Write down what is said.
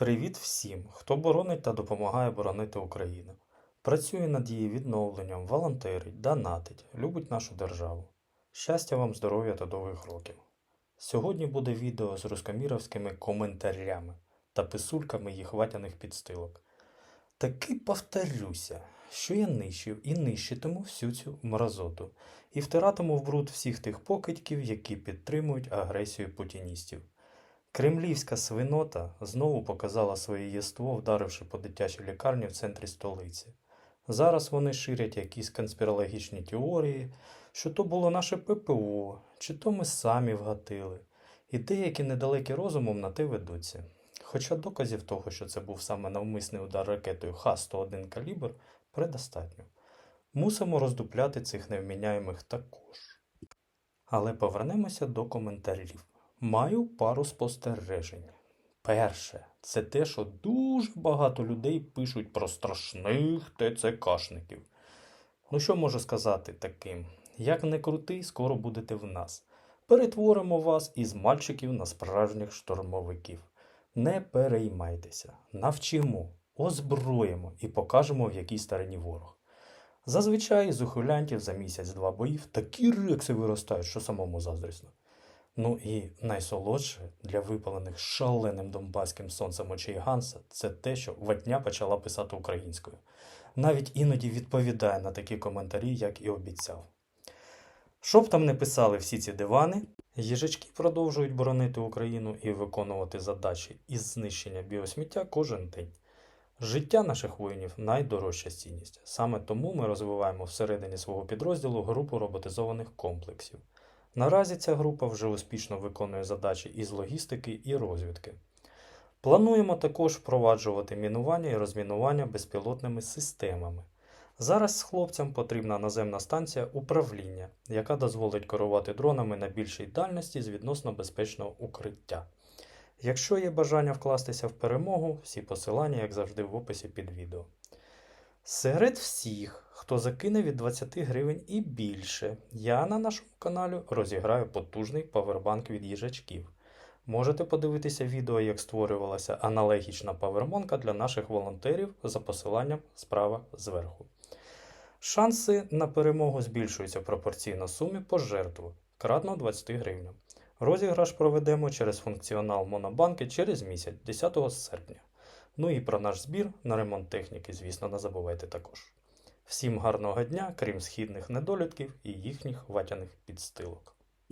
Привіт всім, хто боронить та допомагає боронити Україну. Працює над її відновленням, волонтерить, донатить, любить нашу державу. Щастя вам, здоров'я та довгих років. Сьогодні буде відео з рускоміровськими коментарями та писульками їх ватяних підстилок. Таки повторюся, що я нищив і нищитиму всю цю мразоту, і втиратиму в бруд всіх тих покидьків, які підтримують агресію путіністів. Кремлівська свинота знову показала своє єство, вдаривши по дитячій лікарні в центрі столиці. Зараз вони ширять якісь конспірологічні теорії, що то було наше ППО, чи то ми самі вгатили, і деякі недалекі розумом на те ведуться. Хоча доказів того, що це був саме навмисний удар ракетою Х-101 калібр, предостатньо. Мусимо роздупляти цих невміняємих також. Але повернемося до коментарів. Маю пару спостережень. Перше, це те, що дуже багато людей пишуть про страшних ТЦКшників. Ну що можу сказати таким? Як не крутий, скоро будете в нас. Перетворимо вас із мальчиків на справжніх штурмовиків. Не переймайтеся, навчимо, озброїмо і покажемо, в якій стороні ворог. Зазвичай з ухилянтів за місяць-два боїв такі рекси виростають, що самому заздрісно. Ну і найсолодше для випалених шаленим донбаським сонцем очей Ганса це те, що ватня почала писати українською. Навіть іноді відповідає на такі коментарі, як і обіцяв. Щоб там не писали всі ці дивани, їжачки продовжують боронити Україну і виконувати задачі із знищення біосміття кожен день. Життя наших воїнів найдорожча цінність. Саме тому ми розвиваємо всередині свого підрозділу групу роботизованих комплексів. Наразі ця група вже успішно виконує задачі із логістики і розвідки. Плануємо також впроваджувати мінування і розмінування безпілотними системами. Зараз хлопцям потрібна наземна станція управління, яка дозволить керувати дронами на більшій дальності з відносно безпечного укриття. Якщо є бажання вкластися в перемогу, всі посилання, як завжди, в описі під відео. Серед всіх, хто закине від 20 гривень і більше, я на нашому каналі розіграю потужний павербанк від їжачків. Можете подивитися відео, як створювалася аналогічна павербанка для наших волонтерів за посиланням справа зверху. Шанси на перемогу збільшуються пропорційно сумі пожертву кратно 20 гривень. Розіграш проведемо через функціонал Монобанки через місяць, 10 серпня. Ну і про наш збір на ремонт техніки, звісно, не забувайте також. Всім гарного дня, крім східних недолітків і їхніх ватяних підстилок.